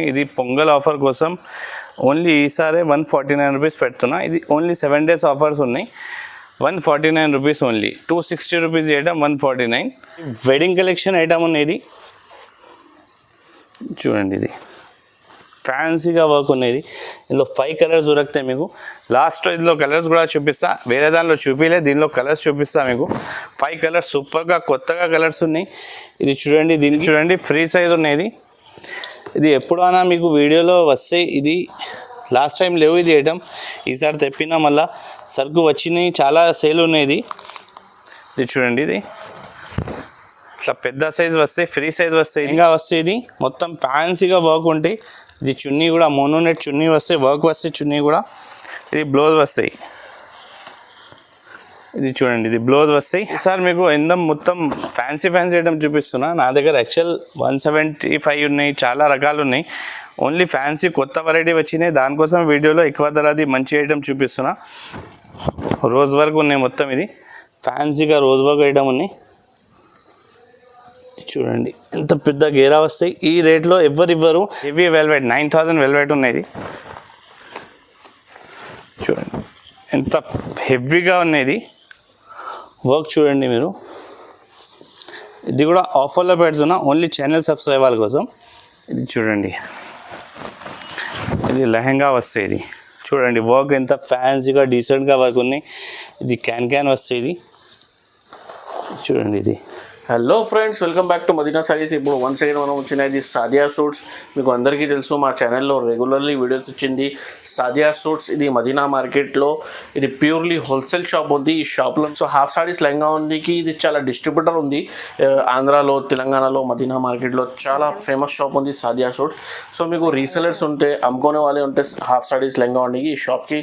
ఇది పొంగల్ ఆఫర్ కోసం ఓన్లీ ఈసారి వన్ ఫార్టీ నైన్ రూపీస్ పెడుతున్నా. ఇది ఓన్లీ సెవెన్ డేస్ ఆఫర్స్ ఉన్నాయి. One forty nine rupees only. Two sixty rupees item one forty nine. Wedding collection item ఉన్నది చూడండి ఇది. ఫ్యాన్సీగా వర్క్ ఉన్నది ఇందులో ఫైవ్ కలర్స్ దొరుకుతాయి మీకు. లాస్ట్ ఇందులో కలర్స్ కూడా చూపిస్తా. వేరే దానిలో చూపిలే దీనిలో కలర్స్ చూపిస్తా మీకు. ఫైవ్ కలర్స్ సూపర్గా కొత్తగా కలర్స్ ఉన్నాయి. ఇది చూడండి దీన్ని చూడండి ఫ్రీ సైజ్ ఉన్నది ఇది ఎప్పుడైనా మీకు వీడియోలో వస్తే ఇది లాస్ట్ టైం లేవు ఇది ఐటమ్. ఈసారి తెప్పినా మళ్ళా సరుకు వచ్చినాయి చాలా సేల్ ఉన్నాయి ఇది. ఇది చూడండి ఇది. ఇట్లా పెద్ద సైజ్ వస్తాయి ఫ్రీ సైజ్ వస్తాయి ఇంకా వస్తే ఇది. మొత్తం ఫ్యాన్సీగా వర్క్ ఉంటాయి ఇది చున్నీ కూడా మోనోనెట్ చున్నీ వస్తాయి వర్క్ వస్తాయి చున్నీ కూడా ఇది బ్లౌజ్ వస్తాయి. ఇది చూడండి ఇది బ్లౌజ్ వస్తాయి. సార్ మీకు ఎంత మొత్తం ఫ్యాన్సీ ఫ్యాన్సీ ఐటమ్ చూపిస్తున్నా నా దగ్గర యాక్చువల్ వన్ సెవెంటీ ఫైవ్ ఉన్నాయి చాలా రకాలు ఉన్నాయి. ఓన్లీ ఫ్యాన్సీ కొత్త వెరైటీ వచ్చినాయి దానికోసం వీడియోలో ఎక్కువ ధరది మంచి ఐటమ్ చూపిస్తున్నా. రోజ్ వర్క్ ఉన్నాయి మొత్తం ఇది. ఫ్యాన్సీగా రోజ్ వర్క్ ఐటమ్ ఉన్నాయి. చూడండి ఎంత పెద్ద గేరా వస్తాయి. ఈ రేట్లో ఎవరు ఇవ్వరు heavy velvet nine thousand velvet ఉన్నాయి చూడండి ఎంత హెవీగా ఉన్నది వర్క్ చూడండి మీరు. ఇది కూడా ఆఫర్లో పెడుతున్నా. ఓన్లీ ఛానల్ సబ్స్క్రైబర్ కోసం. ఇది చూడండి. ఇది లెహంగా వస్తాయి ఇది. చూడండి వర్క్ ఎంత ఫ్యాన్సీగా డీసెంట్గా వర్క్ ఉన్నాయి. ఇది క్యాన్ క్యాన్ వస్తాయి ఇది. చూడండి ఇది. Hello friends welcome back to Madina saris ఇప్పుడు వన్ సెకండ్ మనం వచ్చిన ఇది సాదియా సూట్స్ మీకు అందరికీ తెలుసు మా ఛానల్లో రెగ్యులర్లీ వీడియోస్ ఇచ్చింది సాదియా సూట్స్ ఇది మదీనా మార్కెట్లో ఇది ప్యూర్లీ హోల్సేల్ షాప్ ఉంది. ఈ షాప్లో సో హాఫ్ సారీస్ లెహంగా ఉందికి ఇది చాలా డిస్ట్రిబ్యూటర్ ఉంది. ఆంధ్రాలో తెలంగాణలో మదీనా మార్కెట్లో చాలా ఫేమస్ షాప్ ఉంది సాదియా సూట్స్ సో మీకు రీసెలర్స్ ఉంటే అమ్ముకునే వాళ్ళే ఉంటే హాఫ్ సారీస్ లెహంగా ఉండి ఈ షాప్కి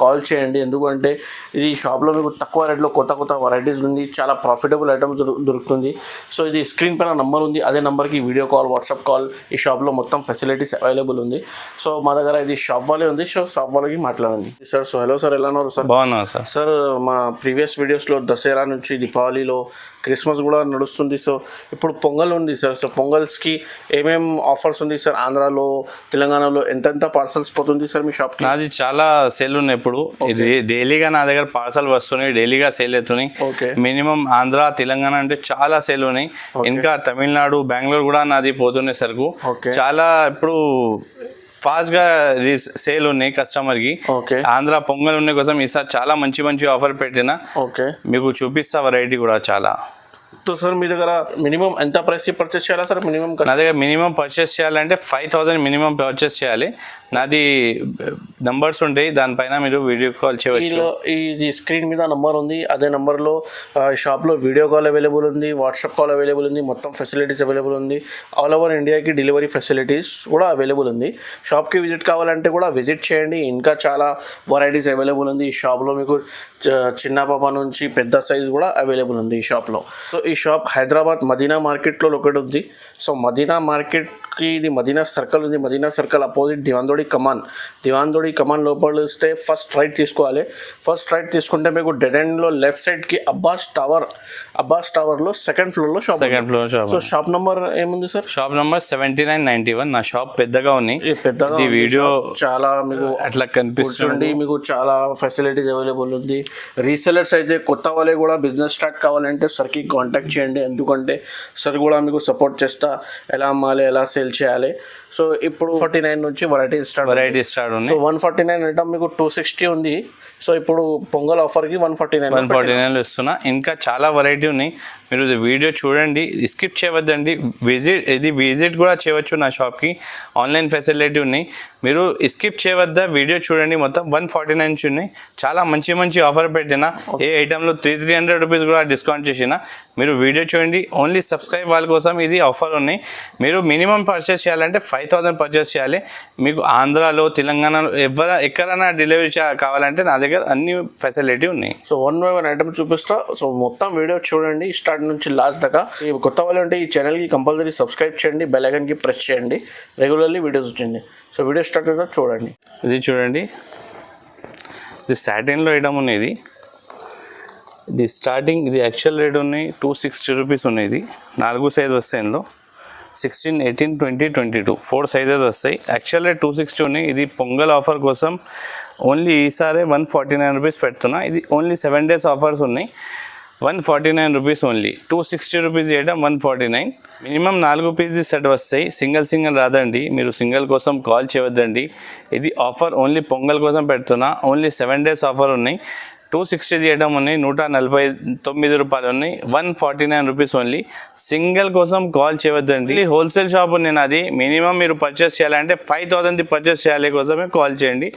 కాల్ చేయండి. ఎందుకంటే ఇది షాప్లో మీకు తక్కువ రేట్లో కొత్త కొత్త వెరైటీస్ ఉంది. చాలా ప్రాఫిటబుల్ ఐటమ్స్ దొరుకుతుంది సో ఇది స్క్రీన్ పైన నంబర్ ఉంది. అదే నెంబర్కి వీడియో కాల్ వాట్సాప్ కాల్ ఈ షాప్లో మొత్తం ఫెసిలిటీస్ అవైలబుల్ ఉంది. సో మా దగ్గర ఇది షాప్ వాళ్ళే ఉంది. సో షాప్ వాళ్ళకి మాట్లాడండి. సార్ సో హలో సార్ ఎలా ఉన్నారు సార్? బాగున్నా సార్. సార్ మా ప్రీవియస్ వీడియోస్లో దసరా నుంచి దీపావళిలో క్రిస్మస్ కూడా నడుస్తుంది. సో ఇప్పుడు పొంగల్ ఉంది సార్. సో పొంగల్స్కి ఏమేం ఆఫర్స్ ఉంది సార్? ఆంధ్రాలో తెలంగాణలో ఎంతెంత పార్సల్స్ పోతుంది సార్ మీ షాప్కి నాది చాలా సేల్ ఉన్నాయి ఇప్పుడు. ఇది డైలీగా నా దగ్గర పార్సల్ వస్తున్నాయి. డైలీగా సేల్ అవుతున్నాయి. ఓకే మినిమం ఆంధ్ర తెలంగాణ అంటే చాలా సేల్ ఉన్నాయి. ఇంకా తమిళనాడు బెంగళూరు కూడా నాది పోతున్నాయి సరుకు. చాలా ఇప్పుడు ఫాస్ట్గా సేల్ ఉన్నాయి కస్టమర్కి. ఆంధ్ర పొంగల్ ఉన్న కోసం ఈసారి చాలా మంచి మంచి ఆఫర్ పెట్టిన. ఓకే. మీకు చూపిస్తా వెరైటీ కూడా చాలా. సో సార్ మీ దగ్గర మినిమం ఎంత ప్రైస్కి పర్చేస్ చేయాలా సార్ మినిమం నా దగ్గర మినిమం పర్చేస్ చేయాలంటే ఫైవ్ థౌసండ్ మినిమం పర్చేస్ చేయాలి. నాది నంబర్స్ ఉంటాయి దానిపైన మీరు వీడియో కాల్ చేయవచ్చు. ఇది స్క్రీన్ మీద నంబర్ ఉంది. అదే నంబర్లో షాప్లో వీడియో కాల్ అవైలబుల్ ఉంది వాట్సాప్ కాల్ అవైలబుల్ ఉంది మొత్తం ఫెసిలిటీస్ అవైలబుల్ ఉంది. ఆల్ ఓవర్ ఇండియాకి డెలివరీ ఫెసిలిటీస్ కూడా అవైలబుల్ ఉంది. షాప్కి విజిట్ కావాలంటే కూడా విజిట్ చేయండి. ఇంకా చాలా వెరైటీస్ అవైలబుల్ ఉంది. ఈ షాప్లో మీకు చిన్న పాప నుంచి పెద్ద సైజ్ కూడా అవైలబుల్ ఉంది ఈ షాప్లో సో ఈ షాప్ హైదరాబాద్ మదీనా మార్కెట్లో ఒకటి ఉంది. సో మదీనా మార్కెట్కి ఇది మదీనా సర్కిల్ ఉంది. Madina circle opposite Diwandodi Kaman. దివాందోడి Kaman లోపల వస్తే ఫస్ట్ రైట్ తీసుకోవాలి. ఫస్ట్ రైట్ తీసుకుంటే మీకు డెడ్ ఎండ్లో లెఫ్ట్ సైడ్కి అబ్బాస్ టవర్ అబ్బాస్ టవర్లో సెకండ్ ఫ్లోర్లో shop second floor shop so shop number ఏముంది sir shop number seventy nine ninety one నా షాప్ పెద్దగా ఉన్నాయి ఈ పెద్దగా ఉంది. వీడియో. చాలా మీకు అట్లా కనిపిస్తుంది. మీకు చాలా ఫెసిలిటీస్ అవైలబుల్ ఉంది. రీసెలర్స్ అయితే కొత్త వాళ్ళే కూడా బిజినెస్ స్టార్ట్ కావాలంటే సార్కి కాంటాక్ట్ చేయండి. ఎందుకంటే సార్ కూడా మీకు సపోర్ట్ చేస్తా. ఎలా అమ్మాలి ఎలా సేల్ చేయాలి. సో ఇప్పుడు ఫార్టీ నైన్ నుంచి variety start variety start so ఉన్నాయి వన్ ఫార్టీ నైన్ అంటే మీకు టూ సిక్స్టీ ఉంది. సో ఇప్పుడు Pongal ఆఫర్కి one forty nine one forty నైన్లో ఇస్తున్నా. ఇంకా చాలా వెరైటీ ఉన్నాయి. మీరు వీడియో చూడండి. స్కిప్ చేయవద్దండి. విజిట్ ఇది విజిట్ కూడా చేయవచ్చు నా షాప్కి ఆన్లైన్ ఫెసిలిటీ ఉన్నాయి. మీరు స్కిప్ చేయవద్ద? వీడియో చూడండి. మొత్తం వన్ ఫార్టీ నైన్ ఉన్నాయి. చాలా మంచి మంచి ఆఫర్ పెట్టిన. ఏ ఐటెంలో త్రీ త్రీ హండ్రెడ్ రూపీస్ కూడా డిస్కౌంట్ చేసిన. మీరు వీడియో చూడండి. ఓన్లీ సబ్స్క్రైబ్ వాళ్ళ కోసం ఇది ఆఫర్ ఉన్నాయి. మీరు మినిమం పర్చేస్ చేయాలంటే ఫైవ్ థౌసండ్ పర్చేస్ చేయాలి. మీకు ఆంధ్రాలో తెలంగాణలో ఎవర ఎక్కడైనా డెలివరీ కావాలంటే నా దగ్గర అన్ని ఫెసిలిటీ ఉన్నాయి. So one by one item చూపిస్తా. సో మొత్తం వీడియో చూడండి. స్టార్ట్ నుంచి లాస్ట్ దాకా. ఈ కొత్త వాళ్ళు ఉంటే ఈ ఛానల్కి కంపల్సరీ సబ్స్క్రైబ్ చేయండి. బెల్ ఐకన్కి ప్రెస్ చేయండి. రెగ్యులర్లీ వీడియోస్ వచ్చింది సో వీడియో స్టార్ట్ చేస్తా చూడండి. ఇది చూడండి. ఇది సాటిన్లో ఐటమ్ ఉన్నాయి ఇది ఇది స్టార్టింగ్ ఇది యాక్చువల్ రేట్ ఉన్నాయి. టూ సిక్స్టీ రూపీస్ ఉన్నాయి ఇది నాలుగు సైజ్ వస్తాయి ఇందులో. Sixteen eighteen twenty twenty two four sizes వస్తాయి. యాక్చువల్గా టూ సిక్స్టీ ఉన్నాయి. ఇది పొంగల్ ఆఫర్ కోసం ఓన్లీ ఈసారి వన్ ఫార్టీ నైన్ రూపీస్ పెడుతున్నా. ఇది ఓన్లీ సెవెన్ డేస్ ఆఫర్స్ ఉన్నాయి. One forty nine rupees only two sixty rupees చేయడం వన్ ఫార్టీ నైన్ మినిమం నాలుగు పీసెస్ సెట్ వస్తాయి. సింగిల్ సింగిల్ రాదండి. మీరు సింగిల్ కోసం కాల్ చేయవద్దండి ఇది ఆఫర్ ఓన్లీ పొంగల్ కోసం పెడుతున్నా. ఓన్లీ సెవెన్ డేస్ ఆఫర్ ఉన్నాయి. టూ సిక్స్టీ చేయడం ఉన్నాయి నూట నలభై తొమ్మిది రూపాయలు ఉన్నాయి. One forty nine rupees only single కోసం కాల్ చేయవద్దండి హోల్సేల్ షాప్ నేను అది మినిమం మీరు పర్చేస్ చేయాలంటే ఫైవ్ థౌసండ్ది పర్చేస్ చేయాలి కోసమే కాల్ చేయండి.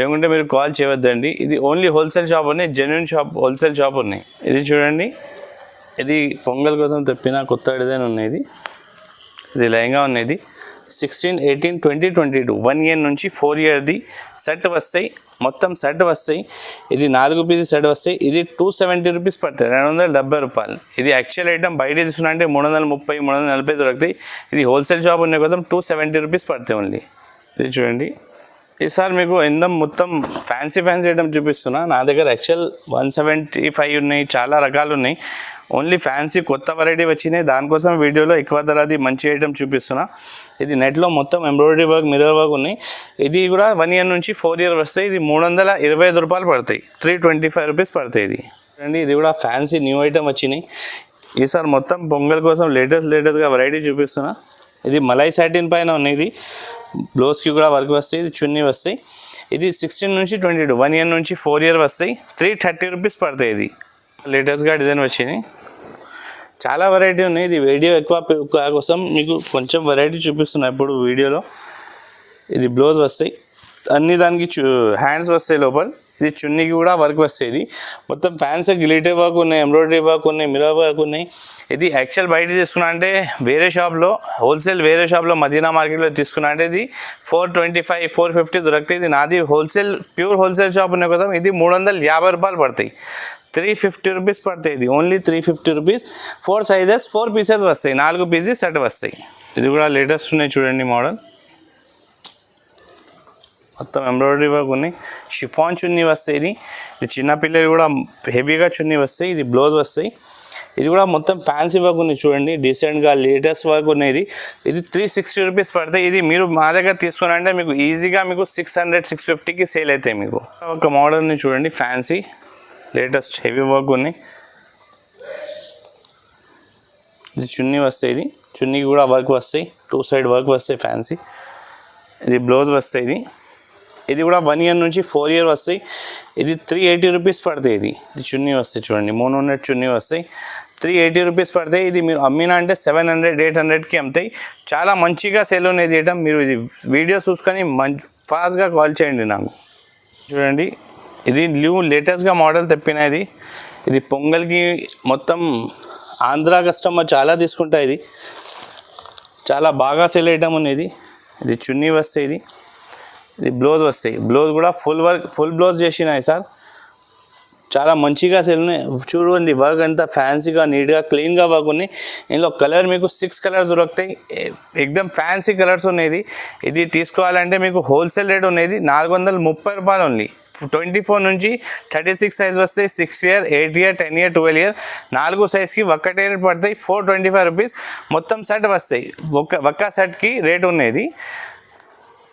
లేకుంటే మీరు కాల్ చేయవద్దండి ఇది ఓన్లీ హోల్సేల్ షాప్ ఉన్నాయి. జెన్యున్ షాప్ హోల్సేల్ షాప్ ఉన్నాయి. ఇది చూడండి. ఇది పొంగల్ కోసం తెప్పిన కొత్త డిజైన్ ఉన్నది? ఇది లయంగా ఉన్నది. Sixteen eighteen twenty twenty two one year నుంచి ఫోర్ ఇయర్ది సెట్ వస్తాయి. మొత్తం సెట్ వస్తాయి. ఇది నాలుగు పీస్ సెట్ వస్తాయి. ఇది టూ సెవెంటీ రూపీస్ పడతాయి రెండు వందల డెబ్బై రూపాయలు. ఇది యాక్చువల్ ఐటమ్ బయట తీసుకున్నా అంటే మూడు వందల ముప్పై మూడు వందల నలభై దొరుకుతాయి. ఇది హోల్సేల్ షాప్ ఉన్న కోసం టూ సెవెంటీ రూపీస్ పడతాయి ఓన్లీ ఇది చూడండి. ఈసారి మీకు ఇందం మొత్తం ఫ్యాన్సీ ఫ్యాన్సీ ఐటమ్ చూపిస్తున్నా. నా దగ్గర యాక్చువల్ వన్ సెవెంటీ ఫైవ్ ఉన్నాయి. చాలా రకాలు ఉన్నాయి. ఓన్లీ ఫ్యాన్సీ కొత్త వెరైటీ వచ్చినాయి. దానికోసం వీడియోలో ఎక్కువ ధరది మంచి ఐటమ్ చూపిస్తున్నా. ఇది నెట్లో మొత్తం ఎంబ్రాయిడరీ వర్క్ మిర్రర్ వర్క్ ఉన్నాయి. ఇది కూడా వన్ ఇయర్ నుంచి ఫోర్ ఇయర్ వస్తాయి. ఇది మూడు వందల ఇరవై ఐదు రూపాయలు పడతాయి. త్రీ ట్వంటీ ఫైవ్ రూపీస్ పడతాయి ఇది. ఇది కూడా ఫ్యాన్సీ న్యూ ఐటమ్ వచ్చినాయి. ఈసారి మొత్తం పొంగల్ కోసం లేటెస్ట్ లేటెస్ట్గా వెరైటీ చూపిస్తున్నా. ఇది మలై సాటిన్ పైన ఉన్నది బ్లౌజ్కి కూడా వర్క్ వస్తాయి. ఇది చున్నీ వస్తాయి. ఇది సిక్స్టీన్ నుంచి ట్వంటీ టూ వన్ ఇయర్ నుంచి ఫోర్ ఇయర్ వస్తాయి. త్రీ థర్టీ రూపీస్ పడతాయి ఇది. లేటెస్ట్గా డిజైన్ వచ్చింది. చాలా వెరైటీ ఉన్నాయి. ఇది వీడియో ఎక్కువ కోసం మీకు కొంచెం వెరైటీ చూపిస్తున్నా ఇప్పుడు వీడియోలో. ఇది బ్లౌజ్ వస్తాయి. అన్ని దానికి చు హ్యాండ్స్ వస్తాయి లోపల. ఇది చున్నీకి కూడా వర్క్ వస్తాయి ఇది. మొత్తం ఫ్యాన్స్ గిలిటరీ వర్క్ ఉన్నాయి ఎంబ్రాయిడరీ వర్క్ ఉన్నాయి మిరర్ వర్క్ ఉన్నాయి. ఇది యాక్చువల్ బయట తీసుకున్నా అంటే వేరే షాప్లో హోల్సేల్ వేరే షాప్లో మదీనా మార్కెట్లో తీసుకున్నా అంటే ఇది four twenty five four fifty దొరుకుతాయి. ఇది నాది హోల్సేల్ ప్యూర్ హోల్సేల్ షాప్ ఉన్నాయి కదా ఇది మూడు వందల యాభై రూపాయలు పడతాయి. త్రీ ఫిఫ్టీ రూపీస్ పడతాయి. ఇది only three fifty rupees four sizes four pieces వస్తాయి. నాలుగు పీసెస్ సెట్ వస్తాయి. ఇది కూడా లేటెస్ట్ ఉన్నాయి చూడండి మోడల్ మొత్తం ఎంబ్రాయిడరీ వర్క్ ఉన్నాయి. షిఫాన్ చున్నీ వస్తాయి ఇది. ఇది చిన్నపిల్లలు కూడా హెవీగా చున్నీ వస్తాయి. ఇది బ్లౌజ్ వస్తాయి. ఇది కూడా మొత్తం ఫ్యాన్సీ వర్క్ ఉంది చూడండి. డీసెంట్గా లేటెస్ట్ వర్క్ ఉన్నది ఇది. త్రీ సిక్స్టీ రూపీస్ పడతాయి. ఇది మీరు మా దగ్గర తీసుకున్నారంటే మీకు ఈజీగా మీకు సిక్స్ హండ్రెడ్ సిక్స్ ఫిఫ్టీకి సేల్ అవుతాయి మీకు. ఒక మోడల్ని చూడండి ఫ్యాన్సీ లేటెస్ట్ హెవీ వర్క్ ఉన్నాయి. ఇది చున్నీ వస్తాయి ఇది. చున్నీకి కూడా వర్క్ వస్తాయి. టూ సైడ్ వర్క్ వస్తాయి ఫ్యాన్సీ ఇది బ్లౌజ్ వస్తాయి ఇది. ఇది కూడా వన్ ఇయర్ నుంచి ఫోర్ ఇయర్ వస్తాయి. ఇది త్రీ ఎయిటీ రూపీస్ పడతాయి ఇది. ఇది చున్నీ వస్తాయి చూడండి. మూడు హండ్రెడ్ చున్నీ వస్తాయి. త్రీ ఎయిటీ రూపీస్ పడతాయి. ఇది మీరు అమ్మినా అంటే సెవెన్ హండ్రెడ్ ఎయిట్ హండ్రెడ్కి అమ్ముతాయి. చాలా మంచిగా సేల్ ఉన్నది ఐటమ్. మీరు ఇది వీడియో చూసుకొని మంచి ఫాస్ట్గా కాల్ చేయండి నాకు. చూడండి. ఇది న్యూ లేటెస్ట్గా మోడల్ తెప్పిన ఇది. ఇది పొంగల్కి మొత్తం ఆంధ్ర కస్టమర్ చాలా తీసుకుంటా ఇది. చాలా బాగా సెల్ అయ్యడం ఉన్నది ఇది చున్నీ వస్తాయి ఇది. ఇది బ్లౌజ్ వస్తాయి బ్లౌజ్ కూడా ఫుల్ వర్క్ ఫుల్ బ్లౌజ్ చేసినాయి సార్. చాలా మంచిగా సెల్ ఉన్నాయి. చూడండి వర్క్ అంతా ఫ్యాన్సీగా నీట్గా క్లీన్గా వర్క్ ఉంది ఇందులో కలర్ మీకు సిక్స్ కలర్స్ దొరుకుతాయి. ఏ- ఎక్దమ్ ఫ్యాన్సీ కలర్స్ ఉన్నాయి ఇది తీసుకోవాలంటే మీకు హోల్సేల్ రేట్ ఉన్నది నాలుగు వందల ముప్పై రూపాయలు ఓన్లీ ట్వంటీ ఫోర్ నుంచి థర్టీ సిక్స్ సైజ్ వస్తాయి. Six year eight year ten year twelve year నాలుగు సైజ్కి ఒక్కటే రేట్ పడతాయి. ఫోర్ ట్వంటీ ఫైవ్ రూపీస్ మొత్తం సెట్ వస్తాయి. ఒక్క ఒక్క సెట్కి రేట్ ఉన్నది.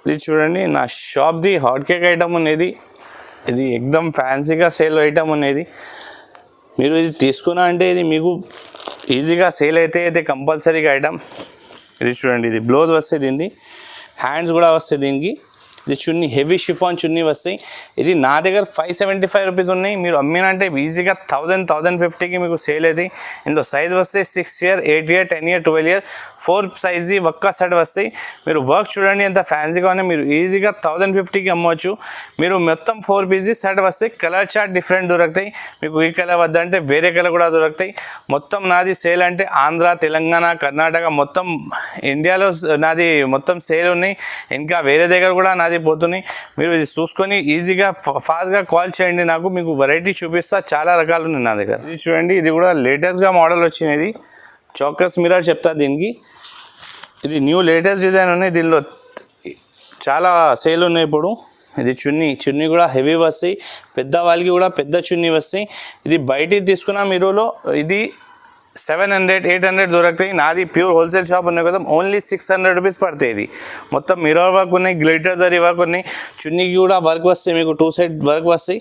ఇది చూడండి నా షాప్ది హాట్ కేక్ ఐటమ్ ఉన్నది. ఇది ఎక్దమ్ ఫ్యాన్సీగా సేల్ ఐటమ్ అనేది. మీరు ఇది తీసుకున్నా అంటే ఇది మీకు ఈజీగా సేల్ అయితే అయితే కంపల్సరీగా ఐటమ్. ఇది చూడండి ఇది బ్లౌజ్ వస్తే దీనికి హ్యాండ్స్ కూడా వస్తాయి దీనికి. ఇది చున్నీ హెవీ షిఫాన్ చున్నీ వస్తాయి. ఇది నా దగ్గర ఫైవ్ సెవెంటీ ఫైవ్ రూపీస్ ఉన్నాయి. మీరు అమ్మినంటే ఈజీగా థౌజండ్ థౌజండ్ ఫిఫ్టీకి మీకు సేల్ అయితే ఇందులో సైజ్ వస్తాయి six year eight year ten year twelve year four size ఒక్క సెట్ వస్తాయి. మీరు వర్క్ చూడండి ఎంత ఫ్యాన్సీగా ఉన్నాయి. మీరు ఈజీగా థౌజండ్ ఫిఫ్టీకి అమ్మవచ్చు. మీరు మొత్తం ఫోర్ పీసెస్ సెట్ వస్తాయి కలర్ చార్ట్ డిఫరెంట్ దొరుకుతాయి. మీకు ఈ కలర్ వద్దంటే వేరే కలర్ కూడా దొరుకుతాయి. మొత్తం నాది సేల్ అంటే ఆంధ్ర తెలంగాణ కర్ణాటక మొత్తం ఇండియాలో నాది మొత్తం సేల్ ఉన్నాయి. ఇంకా వేరే దగ్గర కూడా నాది పోతున్నాయి మీరు ఇది చూసుకొని ఈజీగా ఫాస్ట్గా కాల్ చేయండి. నాకు మీకు వెరైటీ చూపిస్తా. చాలా రకాలు ఉన్నాయి నా దగ్గర. ఇది చూడండి ఇది కూడా లేటెస్ట్గా మోడల్ వచ్చినది. చౌకస్ మిరర్ చెప్తా దీనికి. ఇది న్యూ లేటెస్ట్ డిజైన్ ఉన్నాయి. దీనిలో చాలా సేల్ ఉన్నాయి ఇప్పుడు. ఇది చున్నీ. చున్నీ కూడా హెవీ వస్తాయి. పెద్ద వాళ్ళకి కూడా పెద్ద చున్నీ వస్తాయి. ఇది బయటికి తీసుకున్న మీరులో ఇది సెవెన్ హండ్రెడ్ ఎయిట్ హండ్రెడ్ దొరుకుతాయి నాది ప్యూర్ హోల్సేల్ షాప్ ఉన్నాయి కదా ఓన్లీ సిక్స్ హండ్రెడ్ రూపీస్ పడతాయి ఇది. మొత్తం మిరర్ వర్క్ ఉన్నాయి గ్లిటర్ జరీ వర్క్ ఉన్నాయి చున్నీకి కూడా వర్క్ వస్తాయి మీకు టూ సైడ్ వర్క్ వస్తాయి.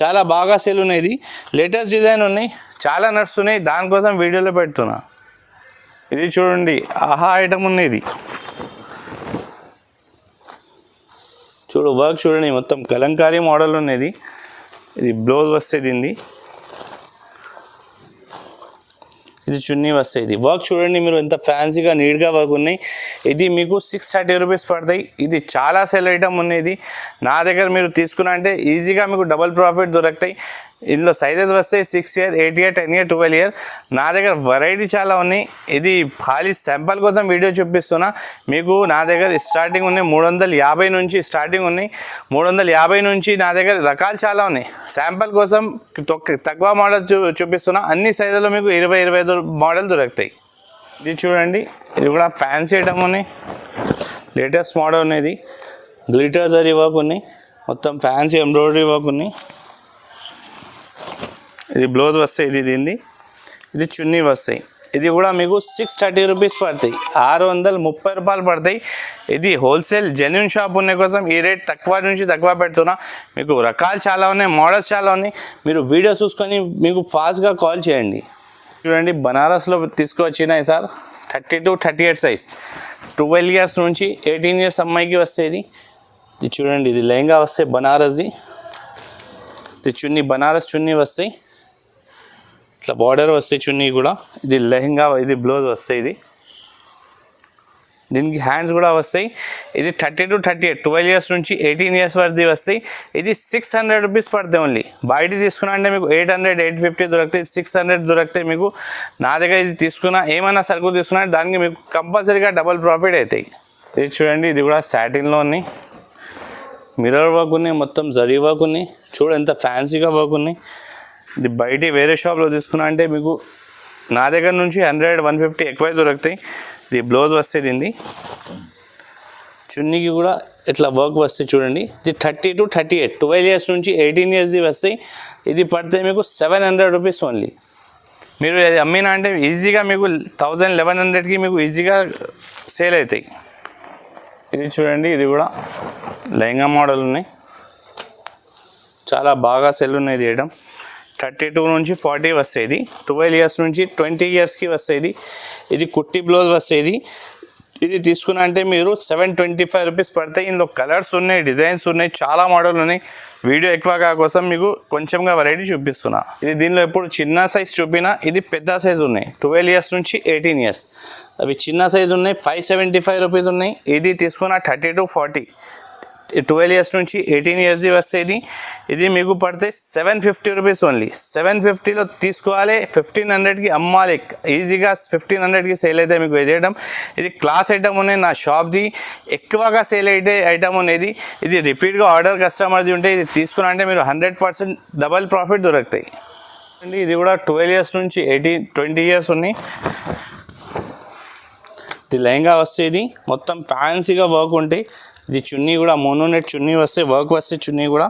చాలా బాగా సేల్ ఉన్నాయి ఇది. లేటెస్ట్ డిజైన్ ఉన్నాయి చాలా నడుస్తున్నాయి దానికోసం వీడియోలో పెడుతున్నా. ఇది చూడండి ఆహా ఐటమ్ ఉంది ఇది. చూడు వర్క్ చూడండి మొత్తం కలంకారీ మోడల్ ఉన్నది ఇది. బ్లౌజ్ వస్తే దీన్ని ఇది చున్నీ వస్తాయి ఇది. వర్క్ చూడండి మీరు ఎంత ఫ్యాన్సీగా నీట్గా వర్క్ ఉన్నాయి. ఇది మీకు సిక్స్ థర్టీ రూపీస్ పడతాయి. ఇది చాలా సెల్ ఐటమ్ ఉన్నది నా దగ్గర మీరు తీసుకున్నా అంటే ఈజీగా మీకు డబల్ ప్రాఫిట్ దొరుకుతాయి. ఇందులో సైజెస్ వస్తాయి six year eight year ten year twelve year నా దగ్గర వెరైటీ చాలా ఉన్నాయి. ఇది ఖాళీ శాంపల్ కోసం వీడియో చూపిస్తున్నా. మీకు నా దగ్గర స్టార్టింగ్ ఉన్నాయి మూడు వందల యాభై నుంచి స్టార్టింగ్ ఉన్నాయి మూడు వందల యాభై నుంచి నా దగ్గర రకాలు చాలా ఉన్నాయి. శాంపల్ కోసం తక్కువ మోడల్ చూ చూపిస్తున్నా. అన్ని సైజుల్లో మీకు ఇరవై ఇరవై మోడల్ దొరుకుతాయి. ఇది చూడండి. ఇది కూడా ఫ్యాన్సీ ఐటమ్ ఉన్నాయి లేటెస్ట్ మోడల్ ఉన్నది గ్లిటర్ జరీ వర్క్ ఉన్నాయి మొత్తం ఫ్యాన్సీ ఎంబ్రాయిడరీ వర్క్ ఉన్నాయి ఇది బ్లౌజ్ వస్తాయి ఇది దీన్ని. ఇది చున్నీ వస్తాయి. ఇది కూడా మీకు సిక్స్ థర్టీ రూపీస్ పడతాయి. ఆరు వందల ముప్పై రూపాయలు పడతాయి. ఇది హోల్సేల్ జెన్యున్ షాప్ ఉన్న కోసం ఈ రేట్ తక్కువ నుంచి తక్కువ పెడుతున్నా. మీకు రకాలు చాలా ఉన్నాయి మోడల్స్ చాలా ఉన్నాయి. మీరు వీడియో చూసుకొని మీకు ఫాస్ట్గా కాల్ చేయండి. చూడండి బనారస్లో తీసుకువచ్చినాయి sir thirty to thirty eight size twelve years నుంచి ఎయిటీన్ ఇయర్స్ అమ్మాయికి వస్తేది ఇది చూడండి ఇది లెహంగా వస్తాయి బనారస్ది. ఇది చున్నీ బనారస్ చున్నీ వస్తాయి. ఇట్లా బార్డర్ వస్తాయి చున్నీ కూడా. ఇది లెహంగా ఇది బ్లౌజ్ వస్తాయి ఇది. దీనికి హ్యాండ్స్ కూడా వస్తాయి. ఇది thirty to thirty eight twelve years నుంచి ఎయిటీన్ ఇయర్స్ వరకు వస్తాయి. ఇది సిక్స్ హండ్రెడ్ రూపీస్ పడుతుంది ఓన్లీ బయట తీసుకున్నా అంటే మీకు ఎయిట్ హండ్రెడ్ ఎయిట్ ఫిఫ్టీ దొరుకుతాయి. సిక్స్ హండ్రెడ్ దొరుకుతాయి మీకు నా దగ్గర ఇది తీసుకున్నా ఏమైనా సరుకులు తీసుకున్నా దానికి మీకు కంపల్సరీగా డబల్ ప్రాఫిట్ అవుతాయి. ఇది చూడండి ఇది కూడా సాటిన్లో ఉన్నాయి. మిర్రర్ వర్క్ ఉన్నాయి మొత్తం జరీ వర్క్ ఉన్నాయి. చూడు ఎంత ఫ్యాన్సీగా వర్క్ ఉన్నాయి. ఇది బయట వేరే షాప్లో తీసుకున్నా అంటే మీకు నా దగ్గర నుంచి హండ్రెడ్ వన్ ఫిఫ్టీ ఎక్కువే దొరుకుతాయి. ఇది బ్లౌజ్ వస్తే దీన్ని చున్నీకి కూడా ఇట్లా వర్క్ వస్తాయి చూడండి. ఇది thirty to thirty eight twelve years నుంచి ఎయిటీన్ ఇయర్స్ది వస్తాయి. ఇది పడితే మీకు సెవెన్ హండ్రెడ్ రూపీస్ ఓన్లీ. మీరు అది అమ్మినా అంటే ఈజీగా మీకు థౌజండ్ లెవెన్ హండ్రెడ్కి మీకు ఈజీగా సేల్ అవుతాయి. ఇది చూడండి ఇది కూడా లెహంగా మోడల్ ఉన్నాయి. చాలా బాగా సెల్ ఉన్నాయి ఇది వేయడం. థర్టీ టూ నుంచి ఫార్టీ వస్తాయి ట్వెల్వ్ ఇయర్స్ నుంచి ట్వంటీ ఇయర్స్కి వస్తాయి ఇది కుట్టి బ్లౌజ్ వస్తాయి ఇది తీసుకున్నా అంటే మీరు సెవెన్ ట్వంటీ ఫైవ్ రూపీస్ పడతాయి. ఇందులో కలర్స్ ఉన్నాయి డిజైన్స్ ఉన్నాయి చాలా మోడల్ ఉన్నాయి. వీడియో ఎక్కువగా కోసం మీకు కొంచెంగా వెరైటీ చూపిస్తున్నా. ఇది దీనిలో ఎప్పుడు చిన్న సైజ్ చూపినా ఇది పెద్ద సైజ్ ఉన్నాయి. ట్వెల్వ్ ఇయర్స్ నుంచి ఎయిటీన్ ఇయర్స్. అవి చిన్న సైజ్ ఉన్నాయి ఫైవ్ సెవెంటీ ఫైవ్ రూపీస్ ఉన్నాయి. ఇది తీసుకున్న thirty to forty. Twelve years నుంచి ఎయిటీన్ ఇయర్స్ది వస్తుంది ఇది మీకు పడితే seven fifty rupees only seven ఫిఫ్టీలో తీసుకోవాలి ఫిఫ్టీన్ హండ్రెడ్కి అమ్మాలి. ఈజీగా ఫిఫ్టీన్ హండ్రెడ్కి సేల్ అయితే మీకు చేయడం ఇది క్లాస్ ఐటమ్ ఉన్నాయి నా షాప్ది. ఎక్కువగా సేల్ అయితే ఐటమ్ అనేది ఇది రిపీట్గా ఆర్డర్ కస్టమర్ది ఉంటే ఇది తీసుకున్నా అంటే మీరు హండ్రెడ్ పర్సెంట్ డబల్ ప్రాఫిట్ దొరుకుతాయి. అండి ఇది కూడా ట్వెల్వ్ ఇయర్స్ నుంచి ఎయిటీన్ ట్వంటీ ఇయర్స్ ఉన్నాయి. ఇది లెహంగా వస్తేది మొత్తం ఫ్యాన్సీగా వర్క్ ఉంటాయి ఇది చున్నీ కూడా మోనో నెట్ చున్నీ వస్తాయి వర్క్ వస్తాయి చున్నీ కూడా.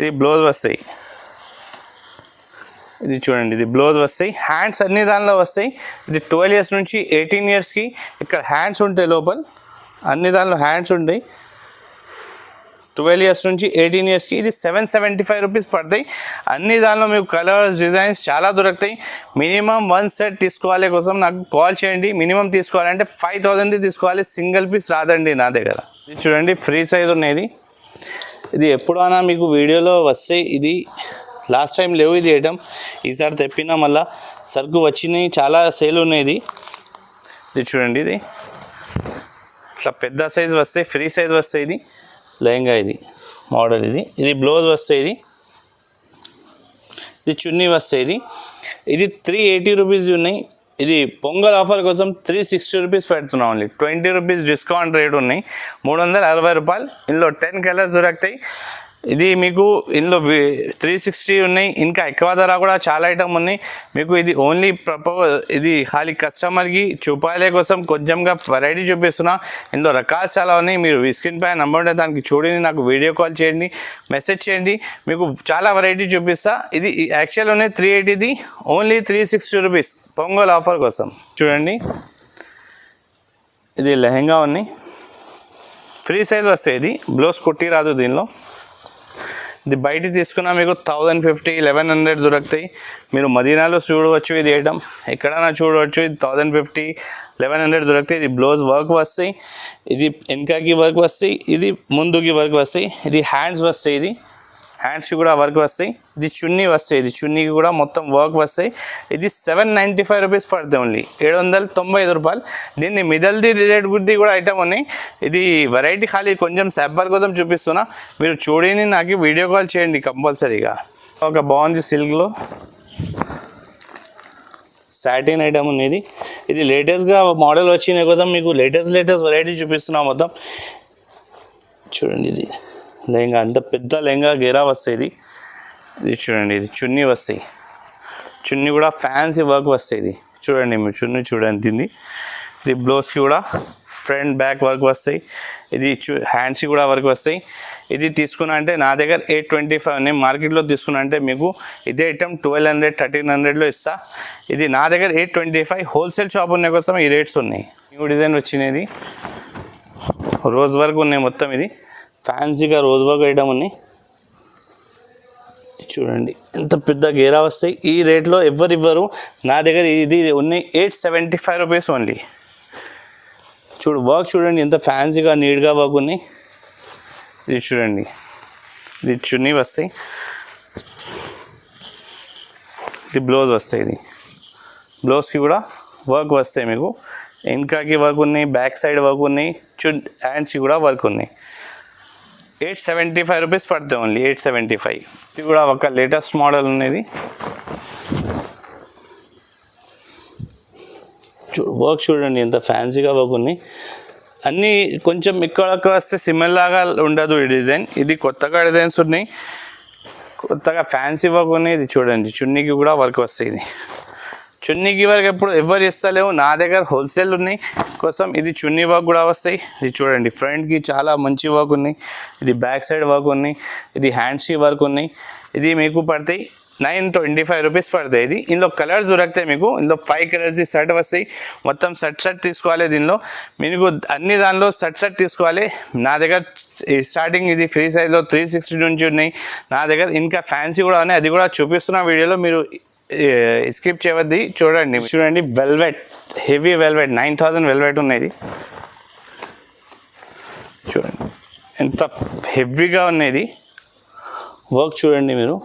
ఇది బ్లౌజ్ వస్తాయి. ఇది చూడండి ఇది బ్లౌజ్ వస్తాయి. హ్యాండ్స్ అన్ని దానిలో వస్తాయి. ఇది ట్వెల్వ్ ఇయర్స్ నుంచి ఎయిటీన్ ఇయర్స్కి ఇక్కడ హ్యాండ్స్ ఉంటాయి లోపల. అన్ని దానిలో హ్యాండ్స్ ఉంటాయి. ట్వెల్వ్ ఇయర్స్ నుంచి ఎయిటీన్ ఇయర్స్కి ఇది సెవెన్ సెవెంటీ ఫైవ్ రూపీస్ పడతాయి. అన్ని దానిలో మీకు కలర్స్ డిజైన్స్ చాలా దొరుకుతాయి. మినిమం వన్ సెట్ తీసుకోవాలి కోసం నాకు కాల్ చేయండి. మినిమం తీసుకోవాలంటే ఫైవ్ థౌజండ్ది తీసుకోవాలి. సింగిల్ పీస్ రాదండి నా దగ్గర. ఇది చూడండి ఫ్రీ సైజ్ ఉన్నది. ఇది ఎప్పుడైనా మీకు వీడియోలో వస్తే ఇది లాస్ట్ టైం లేవు ఇది ఐటమ్. ఈసారి తెప్పినా మళ్ళా సరుకు వచ్చినాయి. చాలా సేల్ ఉన్నాయి ఇది ఇది చూడండి ఇది. ఇట్లా పెద్ద సైజ్ వస్తాయి ఫ్రీ సైజ్ వస్తాయి ఇది. లెహంగా ఇది మోడల్ ఇది. ఇది బ్లౌజ్ వస్తాయి ఇది ఇది చున్నీ వస్తాయి ఇది. ఇది త్రీ ఎయిటీ రూపీస్ ఉన్నాయి. ఇది పొంగల్ ఆఫర్ కోసం త్రీ సిక్స్టీ రూపీస్ పెడుతున్నాం only twenty rupees discount rate ఉన్నాయి. మూడు వందల అరవై రూపాయలు. ఇందులో టెన్ కలర్స్ దొరుకుతాయి. ఇది మీకు ఇందులో త్రీ సిక్స్టీ ఉన్నాయి. ఇంకా ఎక్కువ ధర కూడా చాలా ఐటమ్ ఉన్నాయి. మీకు ఇది ఓన్లీ ప్రపో ఇది ఖాళీ కస్టమర్కి చూపాలే కోసం కొంచెంగా వెరైటీ చూపిస్తున్నా. ఇందులో రకాలు చాలా ఉన్నాయి. మీరు స్క్రీన్ పైన నంబర్ ఉంటే దానికి చూడండి. నాకు వీడియో కాల్ చేయండి. మెసేజ్ చేయండి. మీకు చాలా వెరైటీ చూపిస్తా. ఇది యాక్చువల్ ఉన్నాయి three ఎయిటీది only three sixty rupees Pongal offer కోసం. చూడండి. ఇది లెహంగా ఉన్నాయి. ఫ్రీ సైజ్ వస్తాయి. ఇది బ్లౌజ్ కుట్టి రాదు దీనిలో. ఇది బయట తీసుకున్నా మీకు థౌజండ్ ఫిఫ్టీ లెవెన్ హండ్రెడ్ దొరుకుతాయి. మీరు మదీనాలో చూడవచ్చు ఇది వేయడం ఎక్కడైనా చూడవచ్చు ఇది థౌజండ్ ఫిఫ్టీ లెవెన్ హండ్రెడ్ దొరుకుతాయి. ఇది బ్లౌజ్ వర్క్ వస్తాయి. ఇది వెనకకి వర్క్ వస్తాయి. ఇది ముందుకి వర్క్ వస్తాయి. ఇది హ్యాండ్స్ వస్తాయి. ఇది హ్యాండ్స్కి కూడా వర్క్ వస్తాయి. ఇది చున్నీ వస్తాయి. ఇది చున్నీకి కూడా మొత్తం వర్క్ వస్తాయి. ఇది సెవెన్ నైంటీ ఫైవ్ రూపీస్ పడుతుంది ఓన్లీ. ఏడు వందల తొంభై ఐదు రూపాయలు. దీన్ని మిదల్ది రిలేట్ గుడ్ది కూడా ఐటమ్ ఉన్నాయి. ఇది వెరైటీ ఖాళీ. కొంచెం శాంపల్ కోసం చూపిస్తున్నా. మీరు చూడని నాకు వీడియో కాల్ చేయండి కంపల్సరీగా. ఒక బాగుంది సిల్క్లో. సాటిన్ ఐటమ్ ఉన్నది. ఇది లేటెస్ట్గా మోడల్ వచ్చిన కోసం మీకు లేటెస్ట్ లేటెస్ట్ వెరైటీ చూపిస్తున్నా మొత్తం. చూడండి ఇది. లెహంగా అంత పెద్ద లెహంగా గేరా వస్తుంది ఇది. చూడండి ఇది చున్నీ వస్తాయి. చున్నీ కూడా ఫ్యాన్సీ వర్క్ వస్తాయి ఇది. చూడండి మీరు చున్నీ చూడండి దీన్ని. ఇది బ్లౌజ్కి కూడా ఫ్రంట్ బ్యాక్ వర్క్ వస్తాయి. ఇది చూ హ్యాండ్స్కి కూడా వర్క్ వస్తాయి. ఇది తీసుకున్నా అంటే నా దగ్గర ఎయిట్ ట్వంటీ ఫైవ్ ఉన్నాయి. మార్కెట్లో తీసుకున్నా అంటే మీకు ఇదే ఐటమ్ ట్వెల్వ్ హండ్రెడ్ థర్టీన్ హండ్రెడ్లో ఇస్తా. ఇది నా దగ్గర eight twenty five wholesale shop ఉన్న కోసం ఈ రేట్స్ ఉన్నాయి. న్యూ డిజైన్ వచ్చినది రోజ్ వర్క్ ఉన్నాయి మొత్తం ఇది. ఫ్యాన్సీగా రోజ్ వర్క్ ఐటమ్ ఉన్నాయి చూడండి ఎంత పెద్ద గేరా వస్తాయి ఈ రేట్లో ఎవరు ఇవ్వరు. నా దగ్గర ఇది ఉన్నాయి eight seventy five rupees only చూడు వర్క్ చూడండి ఎంత ఫ్యాన్సీగా నీట్గా వర్క్ ఉన్నాయి. ఇది చూడండి ఇది చున్నీ వస్తాయి ఇది బ్లౌజ్ వస్తాయి ఇది. బ్లౌజ్కి కూడా వర్క్ వస్తాయి మీకు. వెనకాకి వర్క్ ఉన్నాయి బ్యాక్ సైడ్ వర్క్ ఉన్నాయి. చు హ్యాండ్స్కి కూడా వర్క్ ఉన్నాయి. ఎయిట్ సెవెంటీ ఫైవ్ రూపీస్ పడుతుంది ఓన్లీ ఎయిట్ సెవెంటీ ఫైవ్. ఇది కూడా ఒక లేటెస్ట్ మోడల్ ఉన్నది. చూ వర్క్ చూడండి ఎంత ఫ్యాన్సీగా వర్క్ ఉన్నాయి అన్నీ కొంచెం ఇక్కడ వస్తే సిమిలర్ లాగా ఉండదు ఈ డిజైన్. ఇది కొత్తగా డిజైన్స్ ఉన్నాయి. కొత్తగా ఫ్యాన్సీ వర్క్ ఉన్నాయి ఇది చూడండి చున్నీకి కూడా వర్క్ వస్తాయి ఇది చున్నీకి వర్క్ ఎప్పుడు ఎవరు ఇస్తలేవు నా దగ్గర హోల్సేల్ ఉన్నాయి. కోసం ఇది చున్నీ వర్క్ కూడా వస్తాయి. ఇది చూడండి ఫ్రంట్కి చాలా మంచి వర్క్ ఉన్నాయి. ఇది బ్యాక్ సైడ్ వర్క్ ఉన్నాయి. ఇది హ్యాండ్స్కి వర్క్ ఉన్నాయి. ఇది మీకు పడతాయి నైన్ ట్వంటీ ఫైవ్ రూపీస్ పడతాయి. ఇది ఇందులో కలర్స్ దొరుకుతాయి మీకు. ఇందులో ఫైవ్ కలర్స్ షర్ట్ వస్తాయి. మొత్తం షర్ట్ షర్ట్ తీసుకోవాలి దీనిలో. మీకు అన్ని దానిలో షర్ట్ షర్ట్ తీసుకోవాలి. నా దగ్గర స్టార్టింగ్ ఇది ఫ్రీ సైజ్లో త్రీ సిక్స్టీ నుంచి ఉన్నాయి. నా దగ్గర ఇంకా ఫ్యాన్సీ కూడా ఉన్నాయి. అది కూడా చూపిస్తున్న వీడియోలో మీరు స్కిప్ చేయవద్ది చూడండి. చూడండి velvet heavy velvet nine thousand velvet ఉన్నది. చూడండి ఎంత హెవీగా ఉన్నది. వర్క్ చూడండి మీరు.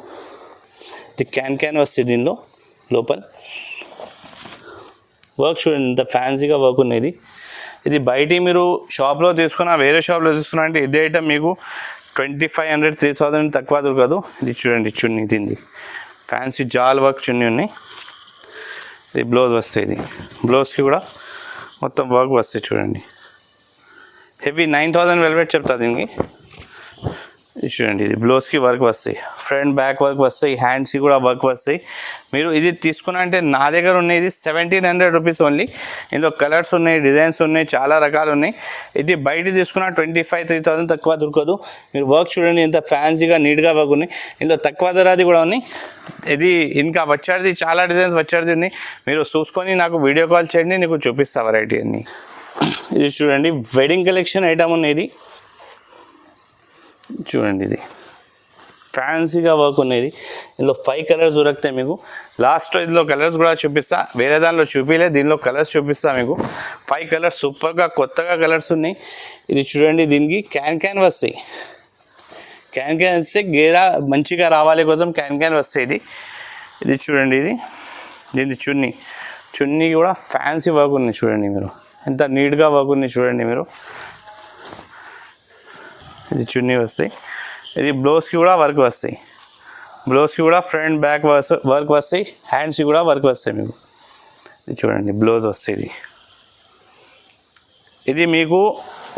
ఇది క్యాన్ క్యాన్ వస్తుంది దీనిలో లోపల. వర్క్ చూడండి ఇంత ఫ్యాన్సీగా వర్క్ ఉన్నది. ఇది బయట మీరు షాప్లో తీసుకున్నా వేరే షాప్లో తీసుకున్నా అంటే ఇదే ఐటమ్ మీకు twenty five hundred three thousand తక్కువ దొరకదు. ఇది చూడండి చూడండి దీన్ని ఫ్యాన్సీ జాల్ వర్క్ చున్నీ ఉన్నాయి. ఇది బ్లౌజ్ వస్తాయి ఇది. బ్లౌజ్కి కూడా మొత్తం వర్క్ వస్తాయి చూడండి. హెవీ నైన్ థౌజండ్ వెల్వెట్ చెప్తా దీనికి. ఇది చూడండి ఇది బ్లౌజ్కి వర్క్ వస్తాయి. ఫ్రంట్ బ్యాక్ వర్క్ వస్తాయి హ్యాండ్స్కి కూడా వర్క్ వస్తాయి. మీరు ఇది తీసుకున్నా అంటే నా దగ్గర ఉన్నది సెవెంటీన్ హండ్రెడ్ రూపీస్ ఓన్లీ ఇందులో కలర్స్ ఉన్నాయి డిజైన్స్ ఉన్నాయి చాలా రకాలు ఉన్నాయి. ఇది బయట తీసుకున్న ట్వంటీ ఫైవ్ త్రీ థౌసండ్ తక్కువ దొరకదు. మీరు వర్క్ చూడండి ఎంత ఫ్యాన్సీగా నీట్గా వర్క్ ఉన్నాయి. ఇందులో తక్కువ ధరది కూడా ఉన్నాయి. ఇది ఇంకా వచ్చేది చాలా డిజైన్స్ వచ్చేది ఉన్నాయి. మీరు చూసుకొని నాకు వీడియో కాల్ చేయండి నీకు చూపిస్తా వెరైటీ అన్ని. ఇది చూడండి వెడ్డింగ్ కలెక్షన్ ఐటమ్ ఉన్నది. చూడండి ఇది. ఫ్యాన్సీగా వర్క్ ఉన్నది. ఇందులో ఫైవ్ కలర్స్ దొరుకుతాయి మీకు. లాస్ట్ ఇందులో కలర్స్ కూడా చూపిస్తా. వేరే దానిలో చూపిలే దీనిలో కలర్స్ చూపిస్తా మీకు. ఫైవ్ కలర్స్ సూపర్గా కొత్తగా కలర్స్ ఉన్నాయి. ఇది చూడండి దీనికి క్యాన్ క్యాన్ వస్తాయి క్యాన్ క్యాన్ వస్తే గేరా మంచిగా రావాలి కోసం క్యాన్ క్యాన్ వస్తాయి ఇది. ఇది చూడండి ఇది. దీని చున్నీ. చున్నీ కూడా ఫ్యాన్సీ వర్క్ ఉంది చూడండి మీరు. ఎంత నీట్గా వర్క్ ఉంది చూడండి మీరు. ఇది చున్నీ వస్తాయి. ఇది బ్లౌజ్కి కూడా వర్క్ వస్తాయి. బ్లౌజ్కి కూడా ఫ్రంట్ బ్యాక్ వర్క్ వస్తాయి హ్యాండ్స్కి కూడా వర్క్ వస్తాయి మీకు. ఇది చూడండి బ్లౌజ్ వస్తాయి ఇది. ఇది మీకు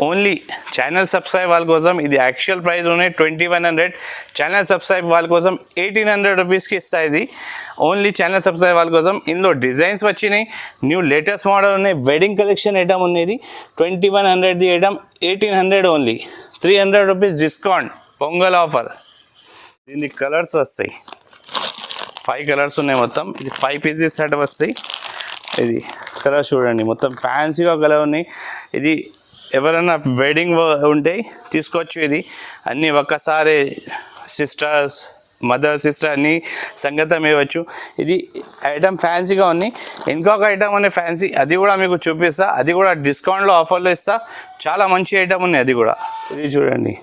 ఓన్లీ ఛానల్ సబ్స్క్రైబ్ వాళ్ళ కోసం ఇది యాక్చువల్ ప్రైస్ ఉన్నాయి twenty one hundred channel subscribe వాళ్ళ కోసం ఎయిటీన్ హండ్రెడ్ రూపీస్కి ఇస్తాయి ఇది. ఓన్లీ ఛానల్ సబ్స్క్రైబ్ వాళ్ళ కోసం. ఇందులో డిజైన్స్ వచ్చినాయి న్యూ లేటెస్ట్ మోడల్ ఉన్నాయి వెడ్డింగ్ కలెక్షన్ ఐటమ్ ఉన్నది twenty one హండ్రెడ్ది item eighteen hundred only three hundred rupees discount Pongal offer దీనికి కలర్స్ వస్తాయి. ఫైవ్ కలర్స్ ఉన్నాయి మొత్తం. ఇది ఫైవ్ పీసెస్ సెట్ వస్తాయి. ఇది కలర్ చూడండి. మొత్తం ఫ్యాన్సీగా కలర్ ఉన్నాయి. ఇది ఎవరైనా వెడ్డింగ్ ఉంటే తీసుకోవచ్చు ఇది. అన్నీ ఒక్కసారి సిస్టర్స్ మదర్ సిస్టర్ అన్ని సంగతం ఇవ్వచ్చు ఇది ఐటమ్ ఫ్యాన్సీగా ఉంది. ఇంకొక ఐటమ్ అనే ఫ్యాన్సీ. అది కూడా మీకు చూపిస్తా. అది కూడా డిస్కౌంట్లో ఆఫర్లో ఇస్తా. చాలా మంచి ఐటమ్ ఉంది అది కూడా. ఇది చూడండి.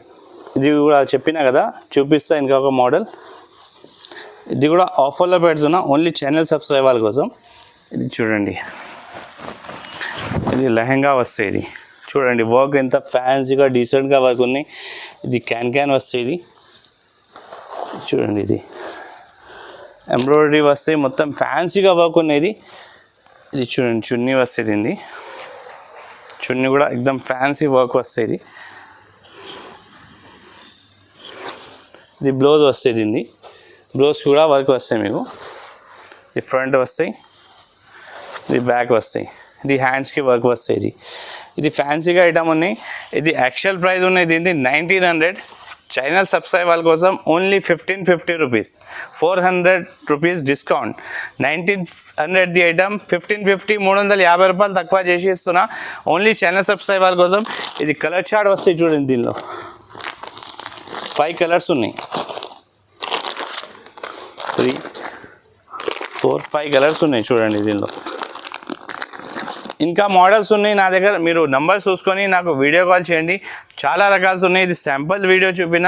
ఇది కూడా చెప్పినా కదా చూపిస్తా ఇంకొక మోడల్. ఇది కూడా ఆఫర్లో పెడుతున్నా. ఓన్లీ ఛానల్ సబ్స్క్రైబర్ కోసం. ఇది చూడండి. ఇది లెహంగా వస్తాయి ఇది. చూడండి వర్క్ ఎంత ఫ్యాన్సీగా డీసెంట్గా వర్క్ ఉన్నాయి ఇది క్యాన్ క్యాన్ వస్తాయి ఇది. చూడండి ఇది. ఎంబ్రాయిడరీ వస్తాయి మొత్తం ఫ్యాన్సీగా వర్క్ ఉన్నది. ఇది చూడండి చున్నీ వస్తుంది ఇది. చున్నీ కూడా ఎక్దమ్ ఫ్యాన్సీ వర్క్ వస్తుంది. ఇది బ్లౌజ్ వస్తుంది ఇది బ్లౌజ్కి కూడా వర్క్ వస్తాయి మీకు. ఇది ఫ్రంట్ వస్తాయి. ఇది బ్యాక్ వస్తాయి. ఇది హ్యాండ్స్కి వర్క్ వస్తాయి ఇది. ఇది ఫ్యాన్సీగా ఐటమ్ ఉన్నాయి. ఇది యాక్చువల్ ప్రైస్ ఉన్నాయి దీనిది నైన్టీన్ హండ్రెడ్ ఛానల్ సబ్స్క్రైబ్ వాళ్ళ కోసం only fifteen fifty rupees four hundred rupees discount nineteen hundred the item fifteen fifty మూడు వందల యాభై రూపాయలు తక్కువ చేసి ఇస్తున్నా. ఓన్లీ ఛానల్ సబ్స్క్రైబ్ వాళ్ళ కోసం. ఇది కలర్ చార్ట్ వస్తాయి చూడండి దీనిలో. ఫైవ్ కలర్స్ ఉన్నాయి. త్రీ ఫోర్ ఫైవ్ కలర్స్ ఉన్నాయి చూడండి దీనిలో. ఇంకా మోడల్స్ ఉన్నాయి నా దగ్గర. మీరు నంబర్ చూసుకొని నాకు వీడియో కాల్ చేయండి. చాలా రకాలు ఉన్నాయి. ఇది శాంపుల్ వీడియో చూపిన.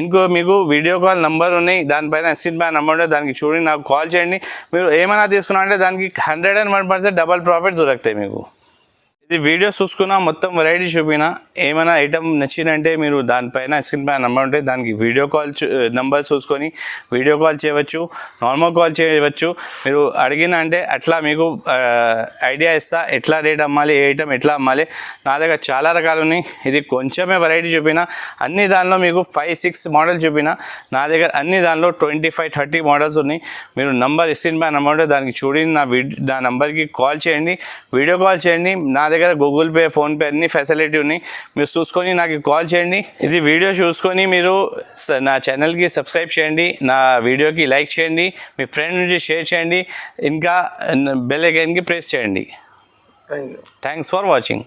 ఇంకో మీకు వీడియో కాల్ నెంబర్ ఉన్నాయి. దానిపైన స్క్రీన్ పైన నెంబర్ ఉంటుంది దానికి చూడండి. నాకు కాల్ చేయండి. మీరు ఏమైనా తీసుకున్నా అంటే దానికి hundred and one percent double profit దొరుకుతాయి మీకు. ఇది వీడియో చూసుకున్నా మొత్తం వెరైటీ చూపినా. ఏమైనా ఐటమ్ నచ్చిందంటే మీరు దానిపైన స్క్రీన్ పైన నెంబర్ ఉంటే దానికి వీడియో కాల్ నెంబర్ చూసుకొని వీడియో కాల్ చేయవచ్చు నార్మల్ కాల్ చేయవచ్చు. మీరు అడిగిన అంటే అట్లా మీకు eh, ఐడియా ఇస్తా ఎట్లా రేట్ అమ్మాలి ఏ ఐటమ్ ఎట్లా అమ్మాలి. నా దగ్గర చాలా రకాలు ఉన్నాయి. ఇది కొంచెమే వెరైటీ చూపిన అన్ని దానిలో మీకు ఫైవ్ సిక్స్ మోడల్ చూపిన నా దగ్గర అన్ని దానిలో ట్వంటీ ఫైవ్ థర్టీ మోడల్స్ ఉన్నాయి. మీరు నంబర్ స్క్రీన్ పైన నెంబర్ ఉంటే దానికి చూడండి నా వీడియో నా నెంబర్కి కాల్ చేయండి. వీడియో కాల్ చేయండి నా దగ్గర గూగుల్ పే ఫోన్పే అన్ని ఫెసిలిటీ ఉన్నాయి. మీరు చూసుకొని నాకు కాల్ చేయండి. ఇది వీడియో చూసుకొని మీరు నా ఛానల్కి సబ్స్క్రైబ్ చేయండి. నా వీడియోకి లైక్ చేయండి. మీ ఫ్రెండ్ నుంచి షేర్ చేయండి. ఇంకా బెల్ ఐకాన్కి ప్రెస్ చేయండి. Thanks for watching